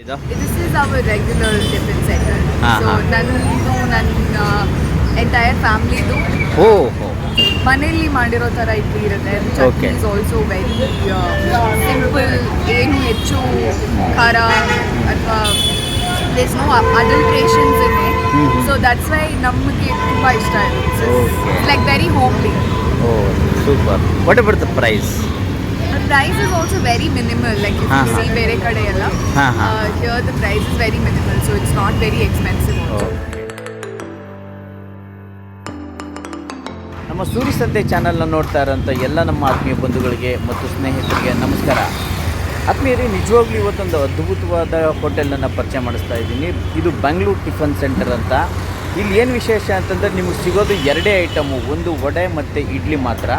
ಇದು? This is our regular defence centre so ನನ್ನದು ನನ್ನ ಎಂಟೈರ್ ಫ್ಯಾಮಿಲಿದು ಓ ಮನೆಯಲ್ಲಿ ಮಾಡಿರೋ ಥರ ಇಡ್ಲಿ ಇರುತ್ತೆ. Chutney is also very simple ಏನು ಹೆಚ್ಚು ಖಾರ ಅಥವಾ does no adulterations hmm. So that's why ನಮಗೆ ತುಂಬ ಇಷ್ಟ ಇದೆ like very homely oh super what about the price price is also very minimal uh-huh. you see Bere see ಬೇರೆ ಕಡೆ ಎಲ್ಲ here the price is price minimal, very it's not it's not very expensive ನಮ್ಮ ಸೂರಿ ಸಂತೆ ಚಾನಲ್ನ ನೋಡ್ತಾ ಇರೋಂಥ ಎಲ್ಲ ನಮ್ಮ ಆತ್ಮೀಯ ಬಂಧುಗಳಿಗೆ ಮತ್ತು ಸ್ನೇಹಿತರಿಗೆ ನಮಸ್ಕಾರ. ಆತ್ಮೀಯರಿ ನಿಜವಾಗ್ಲೂ ಇವತ್ತೊಂದು ಅದ್ಭುತವಾದ ಹೋಟೆಲನ್ನು ಪರಿಚಯ ಮಾಡಿಸ್ತಾ ಇದ್ದೀನಿ. ಇದು ಬೆಂಗಳೂರು ಟಿಫನ್ ಸೆಂಟರ್ ಅಂತ. ಇಲ್ಲಿ ಏನು ವಿಶೇಷ ಅಂತಂದರೆ ನಿಮಗೆ ಸಿಗೋದು ಎರಡೇ ಐಟಮು ಒಂದು ವಡೆ ಮತ್ತು ಇಡ್ಲಿ ಮಾತ್ರ.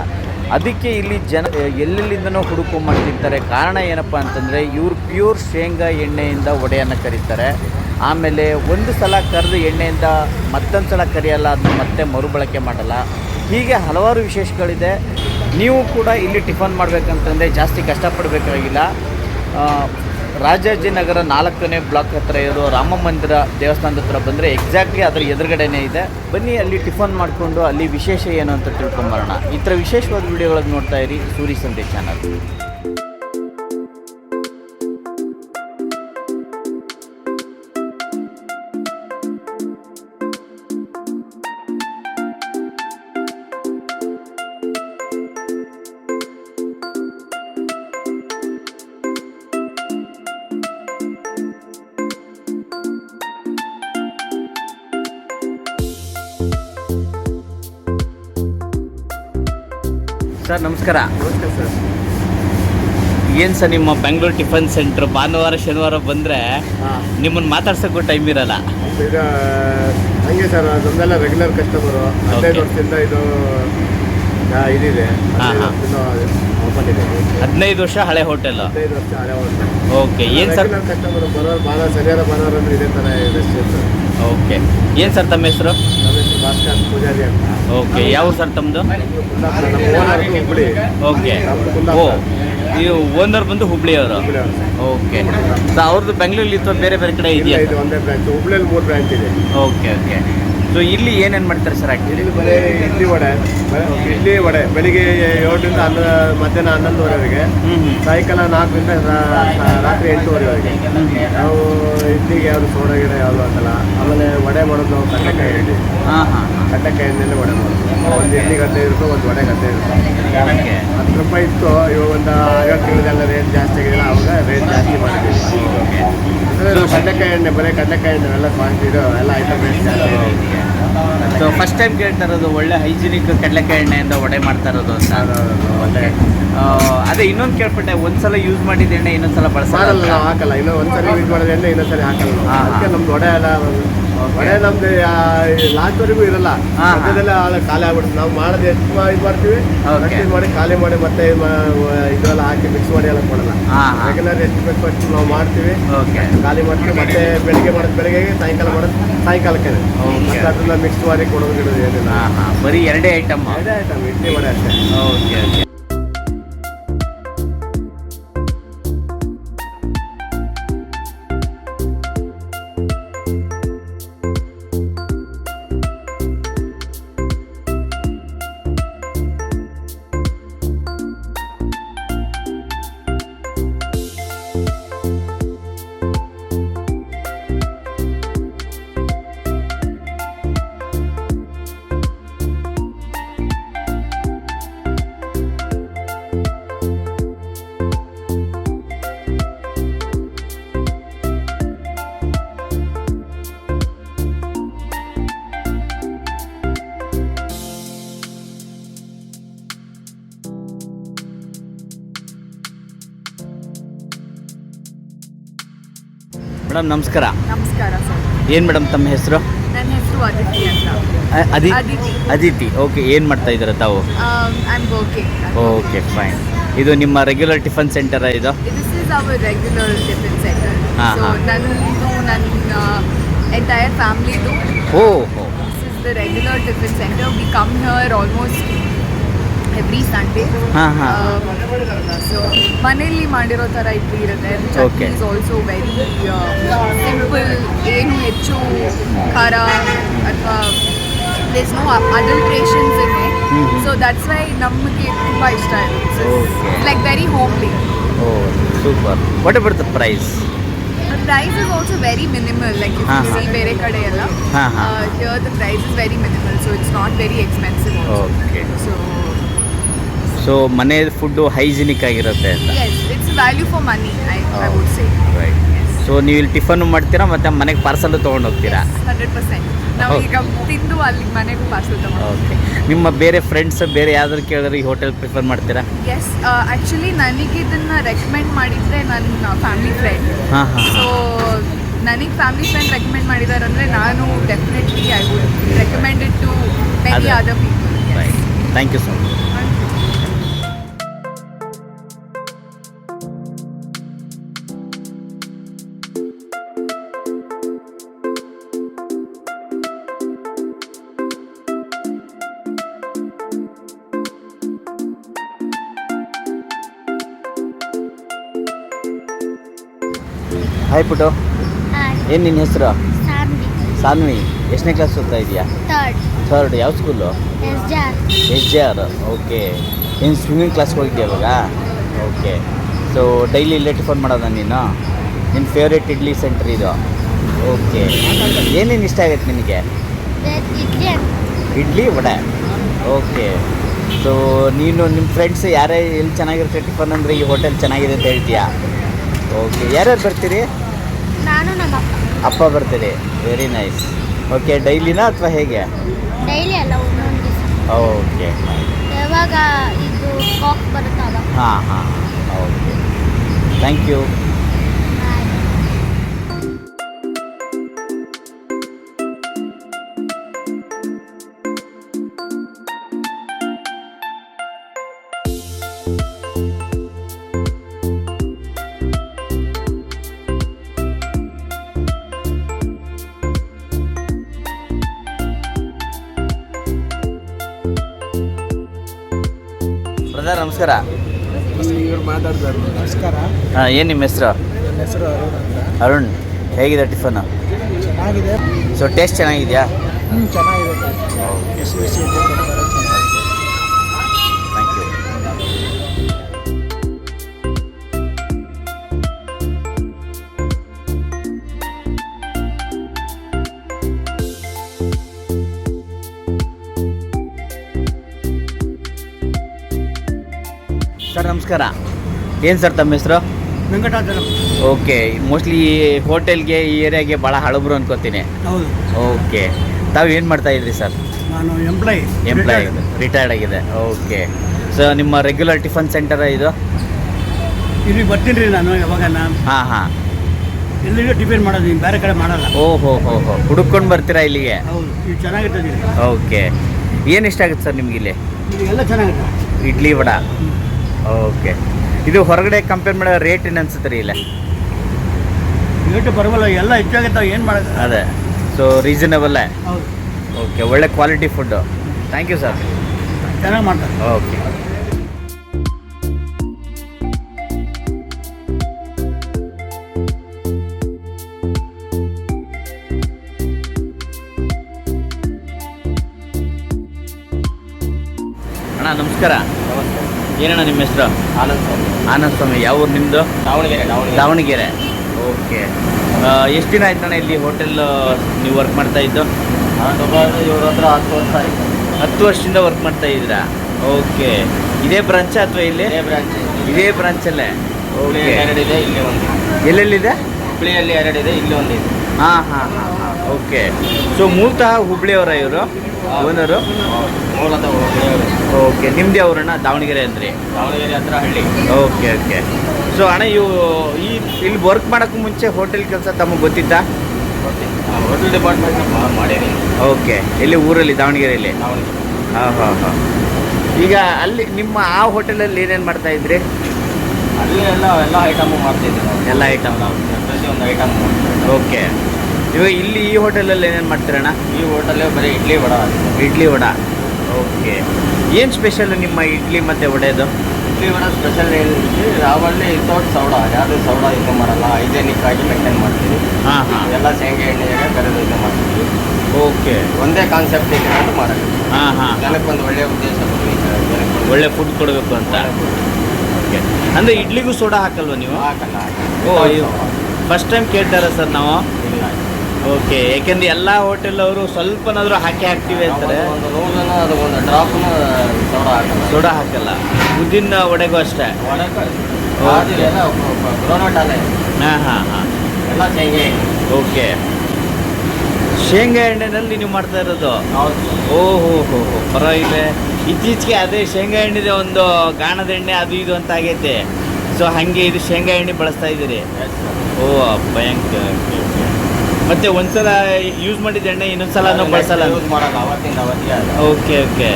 ಅದಕ್ಕೆ ಇಲ್ಲಿ ಜನ ಎಲ್ಲೆಲ್ಲಿಂದನೋ ಹುಡುಕು ಮಾಡ್ತಿರ್ತಾರೆ. ಕಾರಣ ಏನಪ್ಪ ಅಂತಂದರೆ, ಇವರು ಪ್ಯೂರ್ ಶೇಂಗಾ ಎಣ್ಣೆಯಿಂದ ಒಡೆಯನ್ನು ಕರೀತಾರೆ. ಆಮೇಲೆ ಒಂದು ಸಲ ಕರೆದು ಎಣ್ಣೆಯಿಂದ ಮತ್ತೊಂದು ಸಲ ಕರಿಯಲ್ಲ, ಅದನ್ನ ಮತ್ತೆ ಮರುಬಳಕೆ ಮಾಡಲ್ಲ. ಹೀಗೆ ಹಲವಾರು ವಿಶೇಷಗಳಿದೆ. ನೀವು ಕೂಡ ಇಲ್ಲಿ ಟಿಫನ್ ಮಾಡಬೇಕಂತಂದರೆ ಜಾಸ್ತಿ ಕಷ್ಟಪಡಬೇಕಾಗಿಲ್ಲ. ರಾಜಾಜಿನಗರ ನಾಲ್ಕನೇ ಬ್ಲಾಕ್ ಹತ್ರ ಇರೋ ರಾಮ ಮಂದಿರ ದೇವಸ್ಥಾನದ ಹತ್ರ ಬಂದರೆ ಎಕ್ಸಾಕ್ಟ್ಲಿ ಅದರ ಎದುರುಗಡೆನೇ ಇದೆ. ಬನ್ನಿ, ಅಲ್ಲಿ ಟಿಫನ್ ಮಾಡಿಕೊಂಡು ಅಲ್ಲಿ ವಿಶೇಷ ಏನು ಅಂತ ತಿಳ್ಕೊಂಬರೋಣ. ಈ ಥರ ವಿಶೇಷವಾದ ವಿಡಿಯೋಗಳಿಗೆ ನೋಡ್ತಾ ಇರಿ ಸೂರಿ ಸಂತೆ ಚಾನಲ್ ಸರ್ ನಮಸ್ಕಾರ. ನಮಸ್ತೆ ಸರ್. ಏನು ಸರ್ ನಿಮ್ಮ ಬೆಂಗಳೂರು ಟಿಫನ್ ಸೆಂಟ್ರ್ ಭಾನುವಾರ ಶನಿವಾರ ಬಂದರೆ ಹಾಂ. ನಿಮ್ಮನ್ನು ಮಾತಾಡ್ಸೋಕ್ಕೂ ಟೈಮ್ ಇರಲ್ಲ. ಈಗ ಹಂಗೆ ಸರ್ ನಮ್ದೆಲ್ಲ ರೆಗ್ಯುಲರ್ ಕಸ್ಟಮರು ಹದಿನೈದು ವರ್ಷದಿಂದ ಇದು ಆ, ಇದಿದೆ. ಹದಿನೈದು ಹಾ. ಓಪನ್ ಇದೆ. ಹದಿನೈದು ವರ್ಷ ಹಳೆ ಹೋಟೆಲ್ ಹದಿನೈದು ವರ್ಷ ಹಳೆ ಓಕೆ ಏನು ಸರ್? ರೆಗ್ಯುಲರ್ ಕಸ್ಟಮರ್ ಬರೋರು ಭಾಳ ಸರಿಯಾದ ಬರೋರು ಅಂದ್ರೆ ಇದೇ ಥರ ಇರ್ತದೆ ಓಕೆ ಏನು ಸರ್ ತಮ್ಮ ಹೆಸರು? ನಮ್ಮ ಹೆಸರು ಭಾಸ್ಕರ್ ಪೂಜಾರಿ ಅಂತ. ಓಕೆ ಯಾವ ಸರ್ ತಮ್ಮದು ಕುಂದಾಪುರ ನಮ್ಮ ಓನರ್ ಹುಬ್ಳಿ ಓಕೆ. ನಮ್ದು ಓ ಕುಂದಾಪುರ ನೀವು ಓನರ್ ಬಂದು ಹುಬ್ಳಿ ಅವರು. ಸರ್. ಓಕೆ. ಸೊ ಅವ್ರದ್ದು ಬೆಂಗಳೂರಲ್ಲಿ ಇತ್ತು ಬೇರೆ ಬೇರೆ ಕಡೆ ಇಲ್ಲ ಇದೆಯಾ ಇದು ಒಂದೇ ಬ್ರಾಂಚ್ ಹುಬ್ಳಿಯಲ್ಲಿ ಮೂರು ಬ್ರಾಂಚ್ ಇದೆ. Okay okay. ಸೊ ಇಲ್ಲಿ ಏನೇನು ಮಾಡ್ತಾರೆ ಸರ್ ಆ್ಯಕ್ಚುಲಿ ಇಲ್ಲಿ ಬರೀ ಇಡ್ಲಿ ವಡೆ. ಬ- ಇಡ್ಲಿ ವಡೆ. ಬೆಳಿಗ್ಗೆ ಏಳರಿಂದ ಹನ್ನ ಮಧ್ಯಾಹ್ನ ಹನ್ನೊಂದುವರೆವರೆಗೆ ಸಾಯಂಕಾಲ ನಾಲ್ಕರಿಂದ ರಾ- ರಾ- ರಾತ್ರಿ ಎಂಟೂವರೆವರೆಗೆ. ನಾವು ಇಡ್ಲಿಗೆ ಯಾವುದು ಸೋಡಾ ಗಿಡ ಯಾವುದು ಹಾಕಲ್ಲ ಆಮೇಲೆ ವಡೆ ಮಾಡೋದು ನಾವು ಕಡ್ಲೆಕಾಯಿ ಇಡ್ಲಿ. ಹಾಂ ಹಾಂ ಕಡ್ಲೆಕಾಯಿ ಎಣ್ಣೆಲೆ ವಡೆ ಮಾಡೋದು. ಒಂದು ಇಡ್ಲಿ ಹದಿನೈದು ಇರುತ್ತೆ ಒಂದು ವಡೆ ಹದಿನೈದು ಇರುತ್ತೆ. ಓಕೆ ಹತ್ತು ರೂಪಾಯಿ ಇತ್ತು ಇವಾಗ ಒಂದು ಐವತ್ತು ತಿಂಗಳಿಗೆಲ್ಲ ರೇಟ್ ಜಾಸ್ತಿ ಆಗಿದೆ ಅವಾಗ ರೇಟ್ ಜಾಸ್ತಿ ನಾವು ಕಡ್ಲೆಕಾಯಿ ಎಣ್ಣೆ ಬರೀ ಕಡಲೆಕಾಯಿ ಎಣ್ಣೆ ಎಲ್ಲ ಕ್ವಾಂಟಿಟಿ ಇದು ಎಲ್ಲ ಐಟಮ್ ಸೊ ಫಸ್ಟ್ ಟೈಮ್ ಕೇಳ್ತಾ ಇರೋದು ಒಳ್ಳೆ ಹೈಜಿನಿಕ್ ಕಡಲೆಕಾಯಿ ಎಣ್ಣೆಯಿಂದ ವಡೆ ಮಾಡ್ತಾ ಇರೋದು ಅಂತ. ಅದು- ಒಳ್ಳೆ. ಇನ್ನೊಂದು ಕೇಳ್ಪಟ್ಟೆ ಒಂದ್ಸಲ ಯೂಸ್ ಮಾಡಿದ ಎಣ್ಣೆ ಇನ್ನೊಂದ್ಸಲ ಸಲ ಬಳಸಲ್ಲ ಹಾಕಲ್ಲ. ಇನ್ನೂ ಒಂದ್ಸರಿ ಯೂಸ್ ಮಾಡಿದ ಎಣ್ಣೆ ಇನ್ನೊಂದ್ಸಲ ಹಾಕಲ್ಲ. ಅದಕ್ಕೆ ನಮ್ದು ವಡೆ ಎಲ್ಲ ವಡೆ ನಮ್ದು ಲಾಸ್ಟ್ವರೆಗೂ ಇರಲ್ಲ. ಮಧ್ಯದಲ್ಲೇ ಖಾಲಿ ಆಗ್ಬಿಡುತ್ತೆ ನಾವು ಮಾಡೋದು ಎಷ್ಟು ಇದು ಮಾಡ್ತೀವಿ. ಅಷ್ಟು ಮಾಡಿ ಖಾಲಿ ಮಾಡಿ ಮತ್ತೆ ಇದು ಇದೆಲ್ಲ ಹಾಕಿ ಮಿಕ್ಸ್ ಮಾಡಿ ಎಲ್ಲ ಕೊಡಲ್ಲ. ರೆಗ್ಯುಲರ್ ಎಷ್ಟು ಬೇಕು ಅಷ್ಟು ನಾವು ಮಾಡ್ತೀವಿ. ಖಾಲಿ ಮಾಡ್ತೀವಿ. ಮತ್ತೆ ಬೆಳಿಗ್ಗೆ ಮಾಡೋದು ಬೆಳಿಗ್ಗೆ ಸಾಯಂಕಾಲ ಮಾಡೋದು ಸಾಯಂಕಾಲಕ್ಕೆ ಅದನ್ನ ಮಿಕ್ಸ್ ಮಾಡಿ ಕೊಡೋದು ಇಡೋದು ಏನಿಲ್ಲ. ಬರೀ ಎರಡೇ ಐಟಮ್ ಎರಡೇ ಐಟಮ್ ಇಡ್ಲಿ ಮಾಡಿ ಅಷ್ಟೇ. ಓಕೆ ಓಕೆ ಮೇಡಮ್ ನಮಸ್ಕಾರ. ನಮಸ್ಕಾರ ಸರ್. ಏನು ಮೇಡಮ್ ತಮ್ಮ ಹೆಸರು? ನನ್ನ ಹೆಸರು ಅದಿತಿ ಅಂತ. ಅದಿ ಅದಿತಿ ಅದಿತಿ ಓಕೆ ಏನು ಮಾಡ್ತಾ ಇದ್ದೀರಾ ತಾವು? I am working okay fine ಇದು ನಿಮ್ಮ ರೆಗ್ಯುಲರ್ ಟಿಫನ್ ಸೆಂಟರ್ ಇದು? This is our regular tiffin centre ಹಾ, ಸೊ ಹಾ. ನಂದು ನನ್ನ ಎಂಟೈರ್ ಫ್ಯಾಮಿಲಿದು ಓ ಹೋ. This is the regular tiffin centre we come here almost every Sunday ಹಾಂ ಹಾಂ. ಸೊ ಮನೆಯಲ್ಲಿ ಮಾಡಿರೋ ಥರ ಇಡ್ಲಿ ಇರುತ್ತೆ. Okay. Is also very simple ಏನು ಹೆಚ್ಚು ಖಾರ ಅಥವಾ does no adulterations hmm. So that's why ನಮಗೆ ತುಂಬ ಇಷ್ಟ ಇರುತ್ತೆ. Like very homely super what about the price price is also very minimal like you. See ಬೇರೆ ಕಡೆ ಎಲ್ಲ. Here the price is very minimal so it's not very expensive okay so so ಮನೆ food hygienic ಆಗಿರುತ್ತೆ ಅಂತ. I would say right so ನೀವು ಇಲ್ಲಿ tiffin ಮಾಡ್ತೀರಾ ಮತ್ತೆ ಮನೆಗೆ ಪಾರ್ಸಲ್ ತೊಗೊಂಡು ಹೋಗ್ತೀರಾ? ಹಂಡ್ರೆಡ್ ಪರ್ಸೆಂಟ್ ನಾವು ಈಗ ತಿಂದು ಅಲ್ಲಿ ಮನೆಗೂ ಪಾರ್ಸಲ್ ತಗೊಂಡು ಓಕೆ ನಿಮ್ಮ ಬೇರೆ ಫ್ರೆಂಡ್ಸ್ ಬೇರೆ ಯಾವ್ದಾದ್ರು ಕೇಳಿದ್ರೆ ಈ ಹೋಟೆಲ್ ಪ್ರಿಫರ್ ಮಾಡ್ತೀರಾ? ಎಸ್ ಆ್ಯಕ್ಚುಲಿ ನನಗೆ ಇದನ್ನು ರೆಕಮೆಂಡ್ ಮಾಡಿದ್ರೆ ನನ್ನ ಫ್ಯಾಮಿಲಿ ಫ್ರೆಂಡ್ ಹಾಂ ಹಾಂ ಸೊ ನನಗೆ ಫ್ಯಾಮಿಲಿ ಫ್ರೆಂಡ್ ರೆಕಮೆಂಡ್ ಮಾಡಿದ್ದಾರೆ ಅಂದರೆ ನಾನು definitely I would recommend it to many ಅದೇ. Other people right thank you so much hi ಪುಟು ಏನು ನಿನ್ನ ಹೆಸರು? ಸಾನ್ವಿ ಸಾನ್ವಿ ಎಷ್ಟನೇ ಕ್ಲಾಸ್ ಓದ್ತಾ ಇದೆಯಾ? ಥರ್ಡ್ ಯಾವ school S J R okay ನೀನು ಸ್ವಿಮ್ಮಿಂಗ್ ಕ್ಲಾಸ್ಗೆ ಹೋಗಿದ್ಯಾ ಇವಾಗ? ಓಕೆ ಸೊ ಡೈಲಿ ಇಲ್ಲೇ ಟಿಫನ್ ಮಾಡೋದ ನೀನು? ನಿನ್ನ ಫೇವ್ರೇಟ್ ಇಡ್ಲಿ ಸೆಂಟರ್ ಇದು. ಓಕೆ ಏನೇನು ಇಷ್ಟ ಆಗುತ್ತೆ ನಿನಗೆ? ಇಡ್ಲಿ ಇಡ್ಲಿ ವಡೆ. ಓಕೆ ಸೊ ನೀನು ನಿಮ್ಮ ಫ್ರೆಂಡ್ಸ್ ಯಾರೇ ಎಲ್ಲಿ ಚೆನ್ನಾಗಿರುತ್ತೆ ಟಿಫನ್ ಅಂದರೆ ಈ ಹೋಟೆಲ್ ಚೆನ್ನಾಗಿದೆ ಅಂತ ಹೇಳ್ತೀಯಾ? ಓಕೆ ಯಾರ್ಯಾರು ಬರ್ತೀರಿ? ಅಪ್ಪ ಬರ್ತೀರಿ ವೆರಿ ನೈಸ್ ಓಕೆ ಡೈಲಿನಾ ಅಥವಾ ಹೇಗೆ? ಡೈಲಿ ಅಲ್ಲ ಒಂದೊಂದು ದಿವಸ. ಓಕೆ ಯಾವಾಗ ಇದು ಕಾಕ್ ಬರುತ್ತಲ್ಲ. ಹಾಂ ಹಾಂ ಓಕೆ ಥ್ಯಾಂಕ್ ಯು ನಮಸ್ಕಾರ. ನಮಸ್ಕಾರ. ಹಾಂ ಏನು ನಿಮ್ಮ ಹೆಸರು? ಹೆಸರು ಅರುಣ್ ಹೇಗಿದೆ ಟಿಫನ್? ಚೆನ್ನಾಗಿದೆ. ಸೊ ಟೇಸ್ಟ್ ಚೆನ್ನಾಗಿದೆಯಾ? ಚೆನ್ನಾಗಿದೆ. ನಮಸ್ಕಾರ. ಏನು ಸರ್ ತಮ್ಮ ಹೆಸರು? ವೆಂಕಟಾಚಲಂ. ಓಕೆ ಮೋಸ್ಟ್ಲಿ ಈ ಹೋಟೆಲ್ಗೆ ಈ ಏರಿಯಾಗೆ ಭಾಳ ಹಳಬ್ರು ಅನ್ಕೋತೀನಿ. ಹೌದು. ಓಕೆ ತಾವು ಏನು ಮಾಡ್ತಾ ಇದ್ರಿ ಸರ್? ನಾನು ಎಂಪ್ಲಾಯಿ ಎಂಪ್ಲಾಯ್ ರಿಟೈರ್ಡ್ ಆಗಿದೆ ಓಕೆ ಸೊ ನಿಮ್ಮ ರೆಗ್ಯುಲರ್ ಟಿಫನ್ ಸೆಂಟರ್ ಇದು? ಇಲ್ಲಿ ಬರ್ತೀನಿ ರೀ ನಾನು ಯಾವಾಗ ನಾನು. ಹಾಂ ಹಾಂ. ಎಲ್ಲಿಗೂ ಟಿಫಿನ್ ಮಾಡೋದು ನೀವು ಬೇರೆ ಕಡೆ ಮಾಡಲ್ಲ. ಓ ಹೋ ಹೋ ಹೋ. ಹುಡುಕೊಂಡು ಬರ್ತೀರಾ ಇಲ್ಲಿಗೆ? ಹೌದು ಇದು ಚೆನ್ನಾಗಿರ್ತದೆ ಓಕೆ ಏನು ಇಷ್ಟ ಆಗುತ್ತೆ ಸರ್ ನಿಮ್ಗೆ ಇಲ್ಲಿ? ಎಲ್ಲ ಚೆನ್ನಾಗಿದೆ ಇಡ್ಲಿ ವಡ. ಓಕೆ ಇದು ಹೊರಗಡೆ ಕಂಪೇರ್ ಮಾಡೋ ರೇಟ್ ಏನು ಅನ್ಸುತ್ತೆ ರೀ ಇಲ್ಲ? ರೇಟ್ ಬರವಲ್ಲ ಎಲ್ಲ ಹೆಚ್ಚಾಗುತ್ತೆ ಏನು ಮಾಡೋದು ಅದೇ. ಸೊ ರೀಸನಬಲ್ಲೇ ಹೌದು. ಓಕೆ ಒಳ್ಳೆ quality food thank you sir ಚೆನ್ನಾಗಿ ಮಾಡ್ತಾರೆ. ಓಕೆ ಅಣ್ಣ ನಮಸ್ಕಾರ. ಏನಣ್ಣ ನಿಮ್ಮ ಹೆಸರು? ಆನಂದ್ ಸ್ವಾಮಿ. ಆನಂದ್ ಸ್ವಾಮಿ. ಯಾವ ಊರು ನಿಮ್ಮದು ದಾವಣಗೆರೆ ದಾವಣಗೆರೆ. ದಾವಣಗೆರೆ. ಓಕೆ. ಎಷ್ಟು ದಿನ ಆಯ್ತಣ್ಣ ಇಲ್ಲಿ ಹೋಟೆಲ್ ನೀವು ವರ್ಕ್ ಮಾಡ್ತಾ ಇದ್ದು? ಇವ್ರ ಹತ್ರ ಹತ್ತು ವರ್ಷ ಆಯಿತು. ಹತ್ತು ವರ್ಷದಿಂದ ವರ್ಕ್ ಮಾಡ್ತಾ ಇದ್ದೀರಾ? ಓಕೆ. ಇದೇ ಬ್ರಾಂಚ್ ಅಥವಾ ಇಲ್ಲಿ? ಇದೇ ಬ್ರಾಂಚ್ ಇದೇ ಬ್ರಾಂಚಲ್ಲೇ ಓಕೆ. ಎರಡಿದೆ ಇಲ್ಲಿ ಒಂದು ಎಲ್ಲೆಲ್ಲಿದೆ? ಹುಬ್ಳಿಯಲ್ಲಿ ಎರಡಿದೆ ಇಲ್ಲಿ ಒಂದಿದೆ. ಹಾಂ ಹಾಂ ಹಾಂ ಹಾಂ. ಓಕೆ. ಸೊ ಮೂಲತಃ ಹುಬ್ಳಿಯವರ ಇವರು? ಓನರು? ಮೂಲತಃ ಹುಬ್ಳಿಯವರು ಓಕೆ. ನಿಮ್ಮದೇ ಅವರಣ್ಣ ದಾವಣಗೆರೆ ಅಂದ್ರಿ. ದಾವಣಗೆರೆ ಅಂದ್ರೆ ಹಳ್ಳಿ. Okay okay. ಸೊ ಅಣ್ಣ ಇವು ಈ ಇಲ್ಲಿ ವರ್ಕ್ ಮಾಡೋಕ್ಕೂ ಮುಂಚೆ ಹೋಟೆಲ್ ಕೆಲಸ ತಮಗೆ ಗೊತ್ತಿತ್ತಾ? ಹೋಟೆಲ್ ಡಿಪಾರ್ಟ್ಮೆಂಟ್ ಮಾಡೀನಿ ಓಕೆ. ಇಲ್ಲಿ ಊರಲ್ಲಿ ದಾವಣಗೆರೆಯಲ್ಲಿ? ದಾವಣಗೆರೆ. ಹಾಂ ಹಾಂ ಹಾಂ. ಈಗ ಅಲ್ಲಿ ನಿಮ್ಮ ಆ ಹೋಟೆಲಲ್ಲಿ ಏನೇನು ಮಾಡ್ತಾ ಇದ್ರಿ? ಅಲ್ಲಿ ಎಲ್ಲ ಎಲ್ಲ ಐಟಮು ಮಾಡ್ತಾ ಇದ್ದೀವಿ ಎಲ್ಲ ಐಟಮ್ ಪ್ರತಿಯೊಂದು ಐಟಮ್ ಓಕೆ. ಇವಾಗ ಇಲ್ಲಿ ಈ ಹೋಟೆಲಲ್ಲಿ ಏನೇನು ಮಾಡ್ತೀರಣ್ಣ? ಈ ಹೋಟೆಲ್ ಬರೀ ಇಡ್ಲಿ ವಡ. ಇಡ್ಲಿ ವಡ. ಓಕೆ. ಏನು ಸ್ಪೆಷಲ್ ನಿಮ್ಮ ಇಡ್ಲಿ ಮತ್ತು ವಡೆದು? ಇಡ್ಲಿ ವಡ ಸ್ಪೆಷಲ್ ಏನಿದೆ ನಾವಲ್ಲಿ ವಿತೌಟ್ ಸೌಡ. ಯಾವುದೇ ಸೌಡ ಇದು ಮಾಡಲ್ಲ. ಹೈಜೆನಿಕ್ ಆಗಿ ಮೇಂಟೈನ್ ಮಾಡ್ತೀವಿ. ಹಾಂ ಹಾಂ. ಎಲ್ಲ ಶೇಂಗಾ ಎಣ್ಣೆಯಾಗ ಕರೆದು ಇದು ಮಾಡ್ತೀವಿ. ಓಕೆ. ಒಂದೇ ಕಾನ್ಸೆಪ್ಟ್ ಇದೆ ಅಂತ ಮಾಡೋದು ಹಾಂ ಹಾಂ. ಜನಕ್ಕೊಂದು ಒಳ್ಳೆಯ ಉದ್ದೇಶ ಒಳ್ಳೆ ಫುಡ್ ಕೊಡಬೇಕು ಅಂತ. ಓಕೆ. ಅಂದರೆ ಇಡ್ಲಿಗೂ ಸೋಡಾ ಹಾಕಲ್ವ ನೀವು? ಹಾಕಲ್ಲ ಓ ಫಸ್ಟ್ ಟೈಮ್ ಕೇಳ್ತಾರ ಸರ್ ನಾವು. ಓಕೆ ಯಾಕೆಂದ್ರೆ ಎಲ್ಲ ಹೋಟೆಲ್ ಅವರು ಸ್ವಲ್ಪನಾದರೂ ಹಾಕಿ ಹಾಕ್ತೀವಿ ಅಂತಾರೆ. ಒಂದು ನೂರನ ಅದು ಒಂದು ಡ್ರಾಪ್ನ ಸೌಡ ಹಾಕಲ್ಲ. ಸೋಡಾ ಹಾಕಲ್ಲ. ಉದ್ದಿನ ವಡೆಗೂ ಅಷ್ಟೇ. ಗ್ರೋನಟ್ ಅಲ್ಲ. ಹಾಂ ಹಾಂ ಹಾಂ. ಎಲ್ಲ ಶೇಂಗೆ. ಓಕೆ. ಶೇಂಗಾ ಎಣ್ಣೆನಲ್ಲಿ ನೀವು ಮಾಡ್ತಾ ಇರೋದು? ಓಹೋ ಹೋ ಹೋ ಪರವಾಗಿಲ್ಲ. ಇತ್ತೀಚೆಗೆ ಅದೇ ಶೇಂಗಾ ಎಣ್ಣೆದೆ ಒಂದು ಗಾಣದ ಎಣ್ಣೆ ಅದು ಇದು ಅಂತ ಆಗೈತೆ. ಸೊ ಹಾಗೆ ಇದು ಶೇಂಗಾ ಎಣ್ಣೆ ಬಳಸ್ತಾ ಇದ್ದೀರಿ? ಓ ಭಯಂಕರ ಮತ್ತೆ ಒಂದ್ಸಲ ಯೂಸ್ ಮಾಡಿದ ಎಣ್ಣೆ ಇನ್ನೊಂದ್ಸಲ ನಾವು ಬಳಸಲ್ಲ? ಯೂಸ್ ಮಾಡಲ್ಲ ಅವತ್ತಿಂದ ಅವತ್ತಿಗೆ ಓಕೆ ಓಕೆ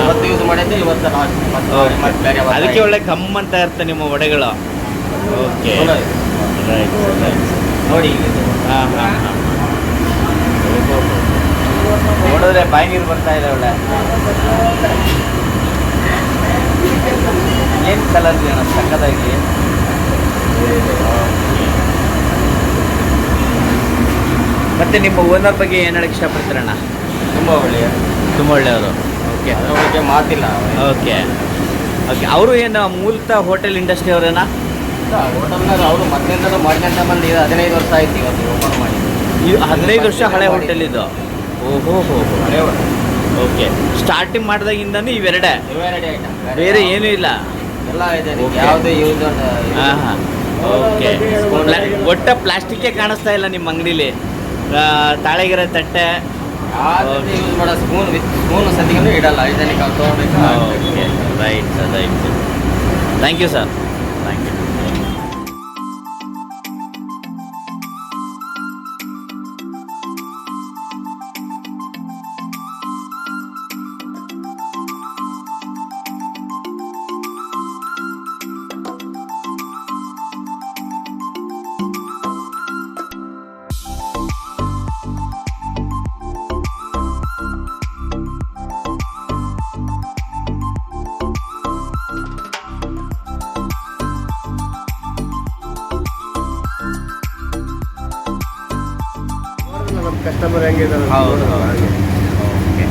ಇವತ್ತು ಯೂಸ್ ಮಾಡಿದ್ದೆ ಇವತ್ತು ಮತ್ತೆ ಬೇರೆ ಅದಕ್ಕೆ ಒಳ್ಳೆ ಕಮ್ ಅಂತ ಇರುತ್ತೆ ನಿಮ್ಮ ವಡೆಗಳು. ಓಕೆ. ರೈಟ್ ರೈಟ್ ನೋಡಿ. ಹಾಂ ಹಾಂ ಹಾಂ. ನೋಡಿದ್ರೆ ಬಾಯಿ ನೀರು ಬರ್ತಾ ಇದೆ ಒಳ್ಳೆ. ಏನು ಕಲರ್ ಸಕ್ಕದಾಗಿ ಮತ್ತೆ ನಿಮ್ಮ ಓನರ್ ಬಗ್ಗೆ ಏನು ಹೇಳಕ್ಕೆ ಇಷ್ಟಪಡ್ತೀರಣ್ಣ ತುಂಬ ಒಳ್ಳೆಯ. ತುಂಬ ಒಳ್ಳೆಯವರು. ಓಕೆ. ಅದ್ರ ಬಗ್ಗೆ ಮಾತಿಲ್ಲ. ಓಕೆ. ಓಕೆ. ಅವರು ಏನು ಮೂಲತಃ ಹೋಟೆಲ್ ಇಂಡಸ್ಟ್ರಿ ಅವರೇನಾ? ಹೋಟೆಲ್ನಾಗ ಅವರು ಮೊದಲಿಂದಲೂ ಮಾಡ್ಕೊಂತ ಬಂದು ಇದು ಹದಿನೈದು ವರ್ಷ ಆಯ್ತು ಇವತ್ತು ಓಪನ್ ಮಾಡಿ. ಈ ಹದಿನೈದು ವರ್ಷ ಹಳೆ ಹೋಟೆಲ್ ಇದು? ಓಹೋ ಹೋ ಹಳೆ ಓಕೆ. ಸ್ಟಾರ್ಟಿಂಗ್ ಮಾಡಿದಾಗಿಂದನೂ ಇವೆರಡೆ? ಇವೇ ಐಟಮ್. ಬೇರೆ ಏನೂ ಇಲ್ಲ? ಎಲ್ಲ ಇದೆ. ಯಾವುದೇ ಯೂಸ್ ಹಾಂ ಹಾಂ ಓಕೆ. ಒಟ್ಟ ಪ್ಲಾಸ್ಟಿಕ್ಕೇ ಕಾಣಿಸ್ತಾ ಇಲ್ಲ ನಿಮ್ಮ ಅಂಗಡಿಲಿ. ತಾಳೆಗಿರೋ ತಟ್ಟೆ ಯೂಸ್ ಮಾಡೋ ಸ್ಪೂನ್ ವಿತ್ ಸ್ಪೂನ್ ಸದ್ಯಗೂ ಇಡಲ್ಲ ಹೈಜೆನಿಕ್ ಅವ್ರು ತೊಗೊಬೇಕು okay right sir right sir thank you sir ಹೆಂಗಿದ್ದಾರೆ ಹೌದು, ಹೌದು. ಓಕೆ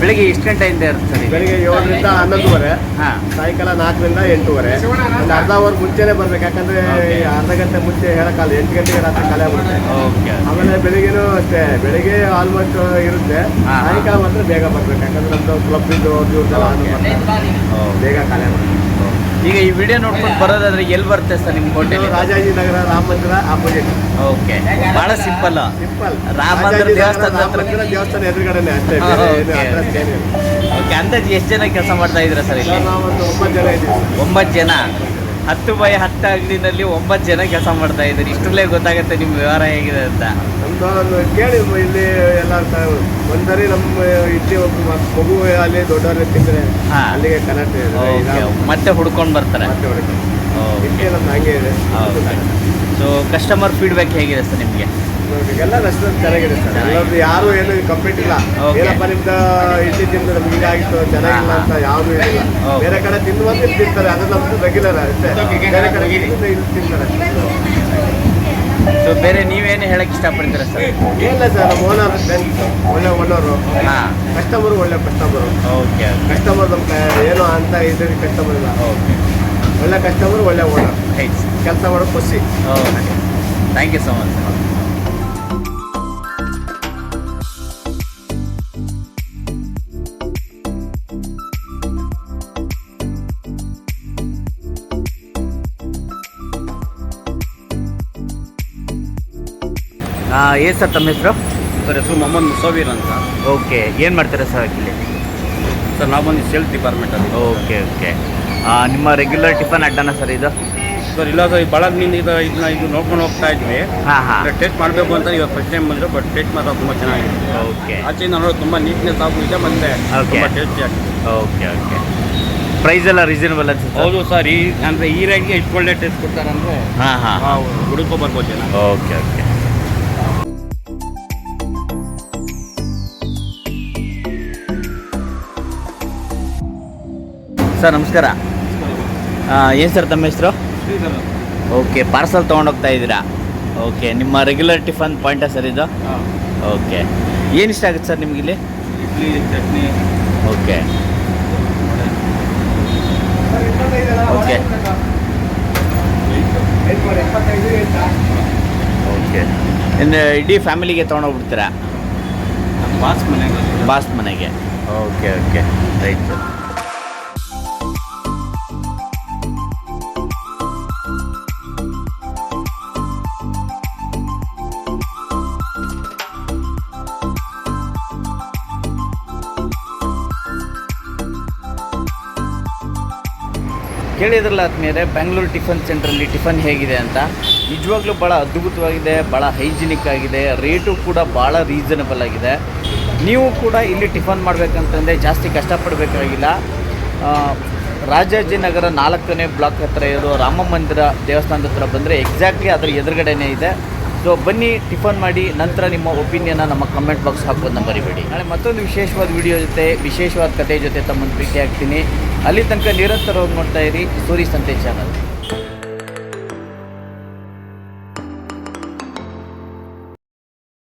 ಬೆಳಿಗ್ಗೆ ಎಷ್ಟು ಗಂಟೆಯಿಂದ ಇರುತ್ತೆ ಸರ್ ಇಲ್ಲಿ? ಬೆಳಿಗ್ಗೆ ಏಳರಿಂದ ಹನ್ನೊಂದುವರೆ ಹಾಂ. ಸಾಯಂಕಾಲ ನಾಲ್ಕರಿಂದ ಎಂಟೂವರೆ. ಒಂದು ಅರ್ಧ ಅವರ್ ಮುಂಚೆನೆ ಬರ್ಬೇಕು ಯಾಕಂದ್ರೆ ಅರ್ಧ ಗಂಟೆ ಮುಂಚೆ ಹೇಳಕ್ಕಲ್ಲ ಎಂಟು ಗಂಟೆಗೆ ರಾತ್ರಿ ಖಾಲಿ ಬರುತ್ತೆ ಓಕೆ ಆಮೇಲೆ ಬೆಳಿಗ್ಗೆನೂ ಅಷ್ಟೇ ಬೆಳಿಗ್ಗೆ ಆಲ್ಮೋಸ್ಟ್ ಇರುತ್ತೆ. ಸಾಯಂಕಾಲ ಮಾತ್ರ ಬೇಗ ಬರ್ಬೇಕು ಯಾಕಂದ್ರೆ ನಮ್ದು ಕ್ಲಬ್ ಇದ್ದು. ಬೇಗ ಖಾಲಿ ಆಗ್ಬಿಡುತ್ತೆ. ಈಗ ಈ ವಿಡಿಯೋ ನೋಡ್ಕೊಂಡು ಬರೋದಾದ್ರೆ ಎಲ್ಲಿ ಬರುತ್ತೆ ಸರ್ ನಿಮ್ಮ ಹೋಟೆಲ್ ಇದು? ರಾಜಾಜಿ ನಗರ ರಾಮ ಮಂದಿರ ಆಪೋಸಿಟ್ ಓಕೆ ಬಹಳ ಸಿಂಪಲ್ ಸಿಂಪಲ್ ರಾಮ ಮಂದಿರ ದೇವಸ್ಥಾನದ ರಾಮ ದೇವಸ್ಥಾನ ಎದುರುಗಡೆ ಅಷ್ಟೇ ಓಕೆ ಅಂದಾಜು ಎಷ್ಟು ಜನ ಕೆಲಸ ಮಾಡ್ತಾ ಇದ್ದೀರಾ ಸರ್ ಇಲ್ಲಿ? ಒಂಬತ್ತು ಜನ ಇದ್ದೀವಿ. ಸರ್. ಒಂಬತ್ತು ಜನ? ಹತ್ತು ಬೈ ಹತ್ತು ಅಂಗಡಿನಲ್ಲಿ ಒಂಬತ್ತು ಜನ ಕೆಲಸ ಮಾಡ್ತಾ ಇದ್ದೀರಿ. ಇಷ್ಟರಲ್ಲೇ ಗೊತ್ತಾಗುತ್ತೆ ನಿಮ್ಮ ವ್ಯವಹಾರ ಹೇಗಿದೆ ಅಂತ. ನಮ್ದು ಕೇಳಿ ಇಲ್ಲಿ ಎಲ್ಲ ಒಂದರಿ ಒಂದ್ಸರಿ ನಮ್ಮ ಇಲ್ಲಿ ಒಬ್ಬ ಮಗು ಅಲ್ಲಿ ದೊಡ್ಡವ್ರಿಗೆ ತಿಂದ್ರೆ. ಅಲ್ಲಿಗೆ ಕನೆಕ್ಟ್ ಇದೆ. ಮತ್ತೆ ಹುಡ್ಕೊಂಡು ಬರ್ತಾರೆ. ಹಂಗೆ ಇದೆ. ಸೊ ಕಸ್ಟಮರ್ ಫೀಡ್ಬ್ಯಾಕ್ ಹೇಗಿದೆ ಸರ್ ನಿಮಗೆ? ಎಲ್ಲ ರೆಸ್ಟೋರೆಂಟ್ ಚೆನ್ನಾಗಿದೆ ಸರ್. ಎಲ್ಲರದ್ದು ಯಾರು ಏನು ಕಂಪ್ಲೀಟ್ ಇಲ್ಲ. Okay. ಏನಪ್ಪ ನಿಮ್ದು ಇಡ್ಲಿ ತಿಂದು ನಮ್ಗೆ ಇದಾಗಿತ್ತು ಚೆನ್ನಾಗಿಲ್ಲ ಅಂತ ಯಾವುದು ಇಲ್ಲ Okay. ಬೇರೆ ಕಡೆ ತಿಂದು ಬಂದು ಇಲ್ಲಿ ತಿಂತಾರೆ. ಅದು ನಮ್ದು ರೆಗ್ಯುಲರ್ ಅಷ್ಟೇ. ಬೇರೆ ಕಡೆ ತಿಂದು ಇಲ್ಲಿ ತಿಂತಾರೆ. ಸೊ ಬೇರೆ ನೀವೇನು ಹೇಳಕ್ಕೆ ಇಷ್ಟಪಡ್ತೀರಾ ಸರ್? ಏನಿಲ್ಲ ಸರ್ ನಮ್ಮ ಓನರ್ ಒಳ್ಳೆ ಓನರು ಹಾಂ. ಕಸ್ಟಮರು ಒಳ್ಳೆ ಕಸ್ಟಮರು ಓಕೆ ಕಸ್ಟಮರ್ ನಮ್ಮ ಏನು ಅಂತ ಇದೆ ಕಸ್ಟಮರ್ ಇಲ್ಲ. ಓಕೆ ಒಳ್ಳೆ ಕಸ್ಟಮರ್ ಒಳ್ಳೆ ಓನರ್ ರೈಟ್ ಕೆಲಸ ಮಾಡೋ ಖುಷಿ. Okay thank you so much sir ಏನು ಸರ್ ತಮ್ಮ ಹೆಸರು? ಸರ್ ಹೆಸರು ಮೊಹಮ್ಮದ್ ಮುಸವೀರ್ ಅಂತ. ಓಕೆ ಏನು ಮಾಡ್ತೀರಾ ಸರ್ ಇಲ್ಲಿ? ಸರ್ ನಾವು ಬಂದು ಸೇಲ್ಸ್ ಡಿಪಾರ್ಟ್ಮೆಂಟಲ್ಲಿ ಓಕೆ ಓಕೆ. ನಿಮ್ಮ ರೆಗ್ಯುಲರ್ ಟಿಫನ್ ಅಡ್ಡನ ಸರ್ ಇದು? ಸರ್ ಇಲ್ಲ ಸರ್ ಬಳಗ್ನಿಂದ ಇದು ಇದನ್ನ ಇದು ನೋಡ್ಕೊಂಡು ಹೋಗ್ತಾ ಇದ್ವಿ. ಹಾಂ ಹಾಂ. ಟೇಸ್ಟ್ ಮಾಡಬೇಕು ಅಂತ ಇವಾಗ ಫಸ್ಟ್ ಟೈಮ್ ಬಂದರು ಬಟ್ ಟೇಸ್ಟ್ ಮಾತ್ರ ತುಂಬ ಚೆನ್ನಾಗಿದೆ. ಓಕೆ. ಆಚೆಯಿಂದ ನೋಡೋದು ತುಂಬ ನೀಟ್ನೆಸ್ ಆಗು ಇದೆ ಮತ್ತು. ತುಂಬ ಟೇಸ್ಟಿ ಆಗಿದೆ ಓಕೆ ಓಕೆ. ಪ್ರೈಸ್ ಎಲ್ಲ ರೀಸನಬಲ್ ಅನ್ಸುತ್ತೆ? ಹೌದು ಸರ್ ಈ ಅಂದರೆ ಈ ರೇಟ್ಗೆ ಇಷ್ಟು ಒಳ್ಳೆ ಟೇಸ್ಟ್ ಕೊಡ್ತಾರೆ ಅಂದರೆ ಹಾಂ. ಹಾಂ ಹುಡುಕೋ ಬರ್ಬೋದು ಓಕೆ ಓಕೆ. ಸರ್ ನಮಸ್ಕಾರ. ಏನು ಸರ್ ತಮ್ಮ ಹೆಸರು? ಓಕೆ ಪಾರ್ಸಲ್ ತೊಗೊಂಡೋಗ್ತಾ ಇದ್ದೀರಾ? ಓಕೆ ನಿಮ್ಮ ರೆಗ್ಯುಲರ್ ಟಿಫನ್ ಪಾಯಿಂಟಾ ಸರ್ ಇದು? ಓಕೆ. ಏನು ಇಷ್ಟ ಆಗುತ್ತೆ ಸರ್ ನಿಮಗಿಲ್ಲಿ ಇಲ್ಲಿ? Idli chutney. Okay. Okay. Okay. ಇನ್ನು ಇಡೀ ಫ್ಯಾಮಿಲಿಗೆ ತೊಗೊಂಡೋಗ್ಬಿಡ್ತೀರಾ? ಬಾಸ್ ಮನೆಗೆ. ಬಾಸ್ ಮನೆಗೆ. Okay okay. Right sir. ಕೇಳಿದ್ರಲ್ಲ ಆದ್ಮೇಲೆ ಬೆಂಗಳೂರು ಟಿಫನ್ ಸೆಂಟ್ರಲ್ಲಿ ಟಿಫನ್ ಹೇಗಿದೆ ಅಂತ. ನಿಜವಾಗ್ಲೂ ಭಾಳ ಅದ್ಭುತವಾಗಿದೆ ಭಾಳ ಹೈಜಿನಿಕ್ ಆಗಿದೆ, ರೇಟು ಕೂಡ ಭಾಳ ರೀಸನಬಲ್ ಆಗಿದೆ. ನೀವು ಕೂಡ ಇಲ್ಲಿ ಟಿಫನ್ ಮಾಡಬೇಕಂತಂದರೆ ಜಾಸ್ತಿ ಕಷ್ಟಪಡಬೇಕಾಗಿಲ್ಲ. ರಾಜಾಜಿನಗರ ನಾಲ್ಕನೇ ಬ್ಲಾಕ್ ಹತ್ರ ಇರೋ ರಾಮ ಮಂದಿರ ದೇವಸ್ಥಾನದ ಹತ್ರ ಬಂದರೆ ಎಕ್ಸಾಕ್ಟ್ಲಿ ಅದರ ಎದುರುಗಡೆನೇ ಇದೆ. ಸೊ ಬನ್ನಿ, ಟಿಫನ್ ಮಾಡಿ, ನಂತರ ನಿಮ್ಮ ಒಪಿನಿಯನ್ನ ನಮ್ಮ ಕಮೆಂಟ್ ಬಾಕ್ಸ್ ಹಾಕೋದನ್ನ ಮರಿಬೇಡಿ ನಾಳೆ ಮತ್ತೊಂದು ವಿಶೇಷವಾದ ವಿಡಿಯೋ ಜೊತೆ, ವಿಶೇಷವಾದ ಕಥೆ ಜೊತೆ ತಮ್ಮನ್ನು ಭೇಟಿ ಆಗ್ತೀನಿ ಅಲ್ಲಿ ತನಕ ನಿರಂತರವಾಗಿ ನೋಡ್ತಾ ಇರಿ, ಸೂರಿ ಸಂತೆ ಚಾನಲ್